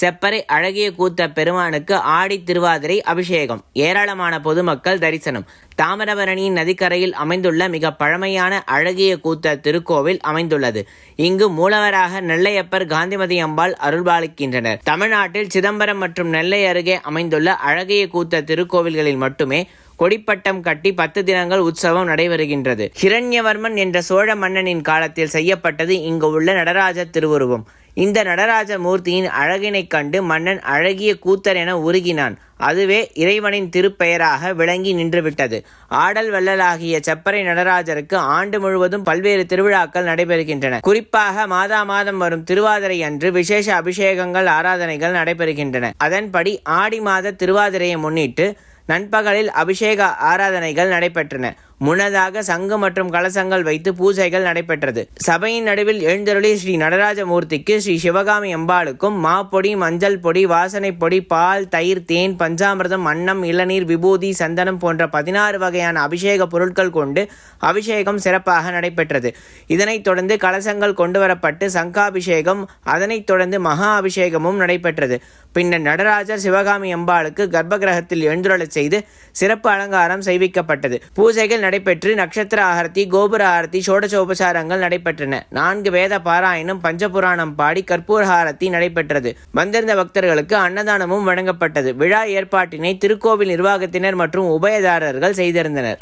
செப்பரை அழகிய கூத்த பெருமானுக்கு ஆடி திருவாதிரை அபிஷேகம். ஏராளமான பொதுமக்கள் தரிசனம். தாமிரபரணியின் நதிக்கரையில் அமைந்துள்ள மிக பழமையான அழகிய கூத்த திருக்கோவில் அமைந்துள்ளது. இங்கு மூலவராக நெல்லையப்பர் காந்திமதி அம்பாள் அருள்பாலிக்கின்றனர். தமிழ்நாட்டில் சிதம்பரம் மற்றும் நெல்லை அருகே அமைந்துள்ள அழகிய கூத்த திருக்கோவில்களில் மட்டுமே கொடிப்பட்டம் கட்டி பத்து தினங்கள் உற்சவம் நடைபெறுகின்றது. ஹிரண்யவர்மன் என்ற சோழ மன்னனின் காலத்தில் செய்யப்பட்டது இங்கு உள்ள நடராஜர் திருவுருவம். இந்த நடராஜ மூர்த்தியின் அழகினைக் கண்டு மன்னன் அழகிய கூத்தர் என உருகினான். அதுவே இறைவனின் திருப்பெயராக விளங்கி நின்றுவிட்டது. ஆடல் வள்ளலாகிய செப்பறை நடராஜருக்கு ஆண்டு முழுவதும் பல்வேறு திருவிழாக்கள் நடைபெறுகின்றன. குறிப்பாக மாதா மாதம் வரும் திருவாதிரை அன்று விசேஷ அபிஷேகங்கள் ஆராதனைகள் நடைபெறுகின்றன. அதன்படி ஆடி மாத திருவாதிரையை முன்னிட்டு நண்பகலில் அபிஷேக ஆராதனைகள் நடைபெற்றன. முன்னதாக சங்கு மற்றும் கலசங்கள் வைத்து பூஜைகள் நடைபெற்றது. சபையின் நடுவில் எழுந்தருளி ஸ்ரீ நடராஜமூர்த்திக்கு ஸ்ரீ சிவகாமி அம்பாளுக்கும் மாப்பொடி மஞ்சள் பொடி வாசனை பொடி பால் தயிர் தேன் பஞ்சாமிர்தம் அன்னம் இளநீர் விபூதி சந்தனம் போன்ற பதினாறு வகையான அபிஷேக பொருட்கள் கொண்டு அபிஷேகம் சிறப்பாக நடைபெற்றது. இதனைத் தொடர்ந்து கலசங்கள் கொண்டு வரப்பட்டு சங்காபிஷேகம் அதனைத் தொடர்ந்து மகா அபிஷேகமும் நடைபெற்றது. பின்னர் நடராஜர் சிவகாமி அம்பாளுக்கு கர்ப்பகிரகத்தில் எழுந்துருளச் செய்து சிறப்பு அலங்காரம் செய்விக்கப்பட்டது. பூஜைகள் நடைபெற்று நட்சத்திர ஆரத்தி கோபுர ஆரத்தி சோடசோபசாரங்கள் நடைபெற்றன. நான்கு வேத பாராயணம் பஞ்சபுராணம் பாடி கற்பூர ஆரத்தி நடைபெற்றது. வந்திருந்த பக்தர்களுக்கு அன்னதானமும் வழங்கப்பட்டது. விழா ஏற்பாட்டினை திருக்கோவில் நிர்வாகத்தினர் மற்றும் உபயதாரர்கள் செய்திருந்தனர்.